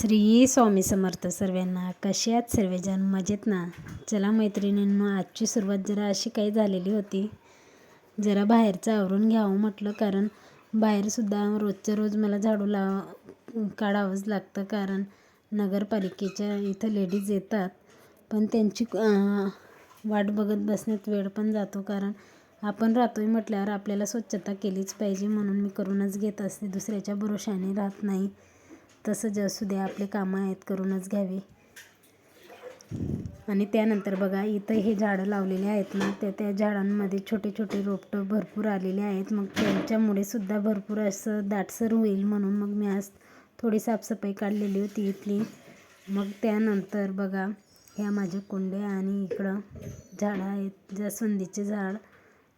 श्री स्वामी समर्थ सर्वांना कसे आहात सर्वजण? मजेत ना? चला मैत्रिणींनो आजची सुरुवात जरा अशी काही झालेली होती. जरा बाहेरचं आवरून घ्यावं म्हटलं कारण बाहेरसुद्धा रोजच्या रोज मला झाडू लाव काढावंच लागतं कारण नगरपालिकेच्या इथं लेडीज येतात. पण त्यांची वाट बघत बसण्यात वेळ पण जातो कारण आपण राहतोय म्हटल्यावर आपल्याला स्वच्छता केलीच पाहिजे म्हणून मी करूनच घेत असते. दुसऱ्याच्या भरोशाने राहत नाही. तसं जे असू द्या आपले कामं आहेत करूनच घ्यावी. आणि त्यानंतर बघा इथं हे झाडं लावलेले आहेत ना त्या त्या झाडांमध्ये छोटे छोटे रोपटं भरपूर आलेले आहेत. मग त्यांच्यामुळे सुद्धा भरपूर असं दाटसर होईल म्हणून मग मी आज थोडी साफसफाई काढलेली होती इथली. मग त्यानंतर बघा ह्या माझ्या कुंड्या आणि इकडं झाडं आहेत जास्वंदीचे झाड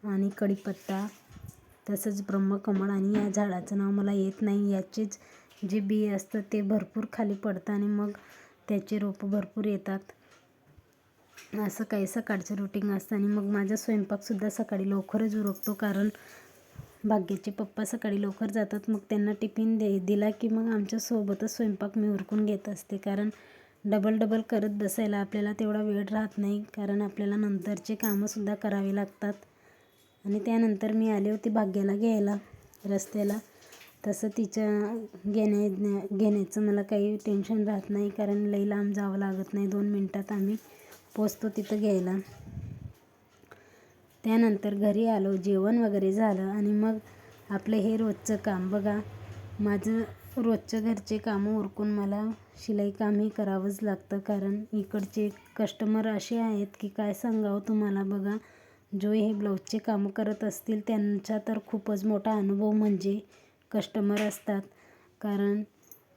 आणि कढीपत्ता तसंच ब्रह्मकमळ आणि या झाडाचं नाव मला येत नाही याचेच जे बी असतं ते भरपूर खाली पडतं आणि मग त्याचे रोपं भरपूर येतात. असं काही सकाळचं रुटीन असतं आणि मग माझा स्वयंपाकसुद्धा सकाळी लवकरच उरकतो कारण भाग्याचे पप्पा सकाळी लवकर जातात. मग त्यांना टिफिन दे दिला की मग आमच्यासोबतच स्वयंपाक मी उरकून घेत असते. कारण डबल डबल करत बसायला आपल्याला तेवढा वेळ राहत नाही. कारण आपल्याला नंतरचे कामंसुद्धा करावे लागतात. आणि त्यानंतर मी आले होते भाग्याला घ्यायला रस्त्याला. तसं तिच्या घेण्या घेण्याचं मला काही टेन्शन राहत नाही कारण लई लांब जावं लागत नाही. दोन मिनटात आम्ही पोचतो तिथं घ्यायला. त्यानंतर घरी आलो जेवण वगैरे झालं आणि मग आपलं हे रोजचं काम. बघा माझं रोजच्या घरचे कामं उरकून मला शिलाई कामही करावंच लागतं कारण इकडचे कस्टमर असे आहेत की काय सांगावं तुम्हाला? बघा जो हे ब्लाऊजचे कामं करत असतील त्यांचा तर खूपच मोठा अनुभव म्हणजे कस्टमर असतात. कारण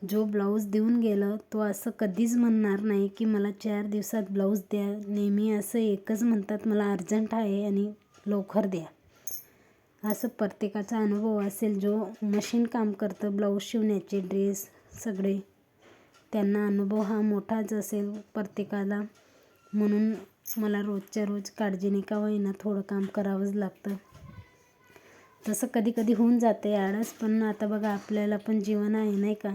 जो ब्लाऊज देऊन गेलं तो असं कधीच म्हणणार नाही की मला चार दिवसात ब्लाऊज द्या. नेहमी असं एकच म्हणतात मला अर्जंट आहे आणि लवकर द्या. असं प्रत्येकाचा अनुभव असेल जो मशीन काम करतं ब्लाऊज शिवण्याचे ड्रेस सगळे. त्यांना अनुभव हा मोठाच असेल प्रत्येकाला. म्हणून मला रोजच्या रोज काळजीने का होईना थोडं काम करावंच लागतं. तसं कधी कधी होऊन जाते आळस पण आता बघा आपल्याला पण जीवन आहे नाही का?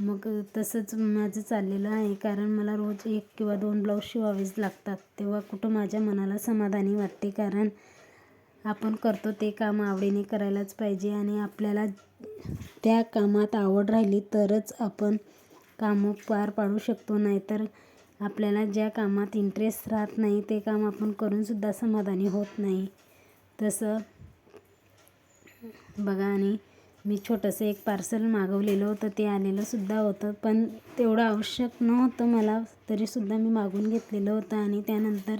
मग तसंच माझं चाललेलं आहे कारण मला रोज एक किंवा दोन ब्लाऊज शिवावेच लागतात. तेव्हा कुठं माझ्या मनाला समाधानी वाटते कारण आपण करतो ते काम आवडीने करायलाच पाहिजे आणि आपल्याला त्या कामात आवड राहिली तरच आपण कामं पार पाडू शकतो. नाहीतर आपल्याला ज्या कामात इंटरेस्ट राहत नाही ते काम आपण करूनसुद्धा समाधानी होत नाही. तसं बघा आणि मी छोटंसं एक पार्सल मागवलेलं होतं ते आलेलं सुद्धा होतं पण तेवढं आवश्यक नव्हतं मला तरीसुद्धा मी मागून घेतलेलं होतं आणि त्यानंतर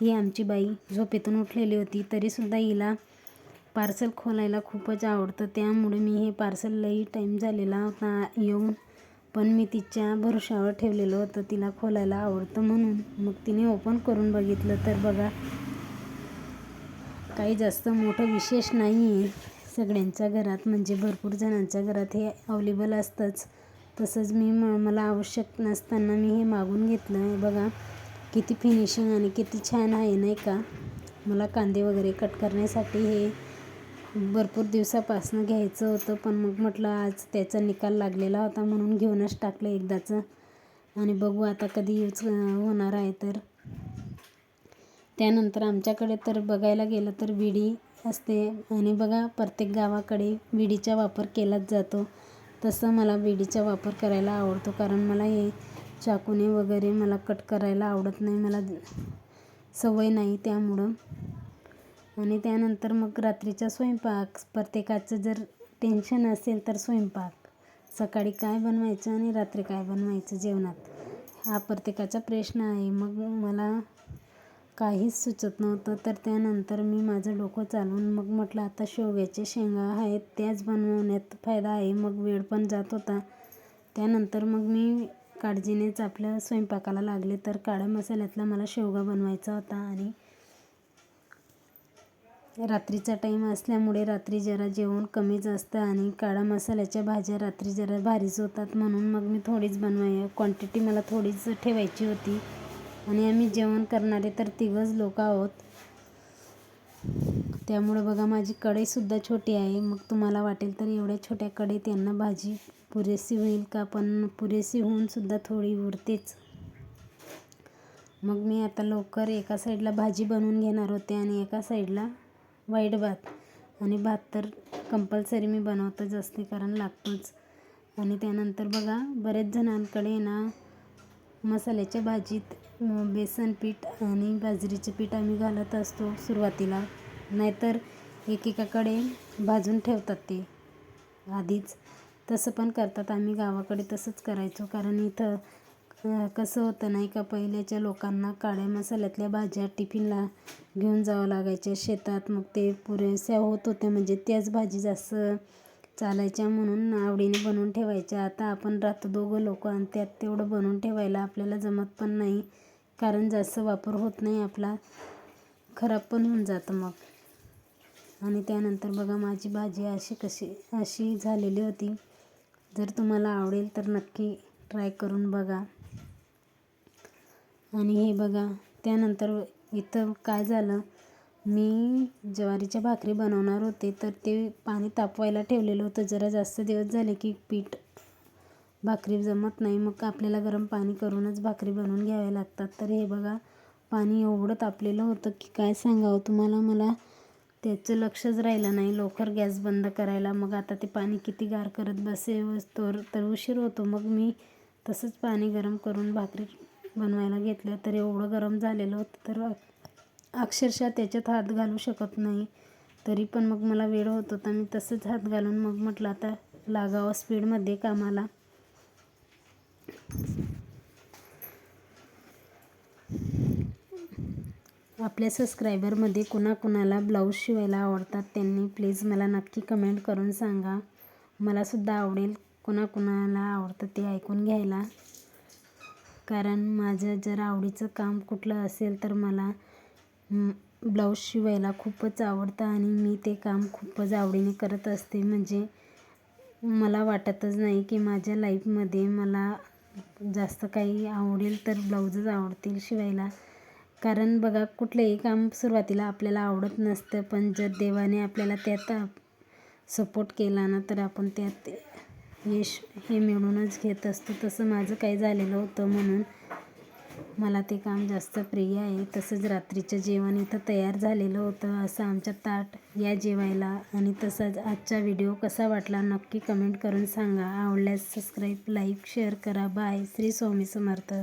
ही आमची बाई झोपेतून उठलेली होती तरीसुद्धा हिला पार्सल खोलायला खूपच आवडतं त्यामुळे मी हे पार्सल लई टाईम झालेला होता येऊन पण मी तिच्या भरोशावर ठेवलेलं होतं तिला खोलायला आवडतं म्हणून. मग तिने ओपन करून बघितलं तर बघा काही जास्त मोठं विशेष नाही आहे. सगळ्यांच्या घरात म्हणजे भरपूर जणांच्या घरात हे अवेलेबल असतंच. तसंच मी म मला आवश्यक नसताना मी हे मागून घेतलं आहे. बघा किती फिनिशिंग आणि किती छान आहे नाही का? मला कांदे वगैरे कट करण्यासाठी हे भरपूर दिवसापासून घ्यायचं होतं पण मग म्हटलं आज त्याचा निकाल लागलेला होता म्हणून घेऊनच टाकलं एकदाचं. आणि बघू आता कधी यूज होणार आहे तर. त्यानंतर आमच्याकडे तर बघायला गेलं तर विडी असते आणि बघा प्रत्येक गावाकडे विडीचा वापर केलाच जातो. तसं मला विडीचा वापर करायला आवडतो कारण मला हे चाकूने वगैरे मला कट करायला आवडत नाही मला सवय नाही त्यामुळं. आणि त्यानंतर मग रात्रीचा स्वयंपाक प्रत्येकाचं जर टेन्शन असेल तर स्वयंपाक. सकाळी काय बनवायचं आणि रात्री काय बनवायचं जेवणात? हा प्रत्येकाचा प्रश्न आहे. मग मला काहीच सुचत नव्हतं. तर त्यानंतर मी माझं डोकं चालवून मग म्हटलं आता शेवग्याच्या शेंगा आहेत त्याच बनवण्यात फायदा आहे. मग वेळ पण जात होता. त्यानंतर मग मी काळजीनेच आपल्या स्वयंपाकाला लागले. तर काळ्या मसाल्यातला मला शेवगा बनवायचा होता आणि रात्रीचा टाईम असल्यामुळे रात्री जरा जेवण कमीच असतं आणि काळा मसाल्याच्या भाज्या रात्री जरा भारीच होतात म्हणून मग मी थोडीच बनवाय क्वांटिटी मला थोडीच ठेवायची होती. आणि आम्ही जेवण करणारे तर तिघंच लोक आहोत. त्यामुळं बघा माझी कढईसुद्धा छोटी आहे. मग तुम्हाला वाटेल तर एवढ्या छोट्या कढईत यांना भाजी पुरेशी होईल का? पण पुरेशी होऊनसुद्धा थोडी उरतेच. मग मी आता लवकर एका साईडला भाजी बनवून घेणार होते आणि एका साईडला वाईट भात. आणि भात तर कंपल्सरी मी बनवतच असते कारण लागतोच. आणि त्यानंतर बघा बरेच जणांकडे ना मसाल्याच्या भाजीत बेसन पीठ आणि बाजरीचे पीठ आम्ही घालत असतो सुरुवातीला. नाहीतर एकेकाकडे भाजून ठेवतात ते. आधीच तसं पण करतात. आम्ही गावाकडे तसंच करायचो. कारण इथं कसं होतं नाही का पहिल्याच्या लोकांना काळ्या मसाल्यातल्या भाज्या टिफिनला घेऊन जावं लागायच्या. शेतात मग ते पुरेशा होत होत्या म्हणजे त्याच भाजी जास्त चालायच्या म्हणून आवडीने बनवून ठेवायच्या. आता आपण राहतो दोघं लोक आणि त्यात तेवढं बनवून ठेवायला आपल्याला जमत पण नाही. कारण जास्त वापर होत नाही आपला खराब पण होऊन जातं मग. आणि त्यानंतर बघा माझी भाजी अशी कशी अशी झालेली होती. जर तुम्हाला आवडेल तर नक्की ट्राय करून बघा. आणि हे बघा त्यानंतर इथं काय झालं मी ज्वारीच्या भाकरी बनवणार होते तर ते पाणी तापवायला ठेवलेलं होतं. जरा जास्त दिवस झाले की पीठ भाकरी जमत नाही मग आपल्याला गरम पाणी करूनच भाकरी बनवून घ्याव्या लागतात. तर हे बघा पाणी एवढं तापलेलं होतं की काय सांगावं तुम्हाला? मला त्याचं लक्षच राहिलं नाही. लवकर गॅस बंद करायला. मग आता ते पाणी किती गार करत बसे तर तर उशीर होतो. मग मी तसंच पाणी गरम करून भाकरी बनवायला घेतलं तर एवढं गरम झालेलं होतं तर अक्षरशः त्याच्यात हात घालू शकत नाही. तरी पण मग मला वेळ होत होता. मी तसंच हात घालून मग म्हटलं आता लागावं स्पीडमध्ये कामाला. आपल्या सबस्क्रायबरमध्ये कुणाकुणाला ब्लाऊज शिवायला आवडतात त्यांनी प्लीज मला नक्की कमेंट करून सांगा. मलासुद्धा आवडेल कुणाकुणाला आवडतं ते ऐकून घ्यायला. कारण माझं जर आवडीचं काम कुठलं असेल तर मला ब्लाऊज शिवायला खूपच आवडतं आणि मी ते काम खूपच आवडीने करत असते. म्हणजे मला वाटतच नाही की माझ्या लाईफमध्ये मला जास्त काही आवडेल तर ब्लाऊजच आवडतील शिवायला. कारण बघा कुठलंही काम सुरुवातीला आपल्याला आवडत नसतं पण जर देवाने आपल्याला त्यात सपोर्ट केला ना तर आपण त्यात यश हे मिळूनच घेत असतो. तसं माझं काही झालेलं होतं म्हणून. मला ते काम जास्त प्रिय आहे. तसंच रात्रीचं जेवण इथं तयार झालेलं होतं. असं आमच्या ताट या जेवायला आणि तसाच आजचा व्हिडिओ कसा वाटला नक्की कमेंट करून सांगा. आवडल्यास सबस्क्राईब लाईक शेअर करा. बाय. श्री स्वामी समर्थ.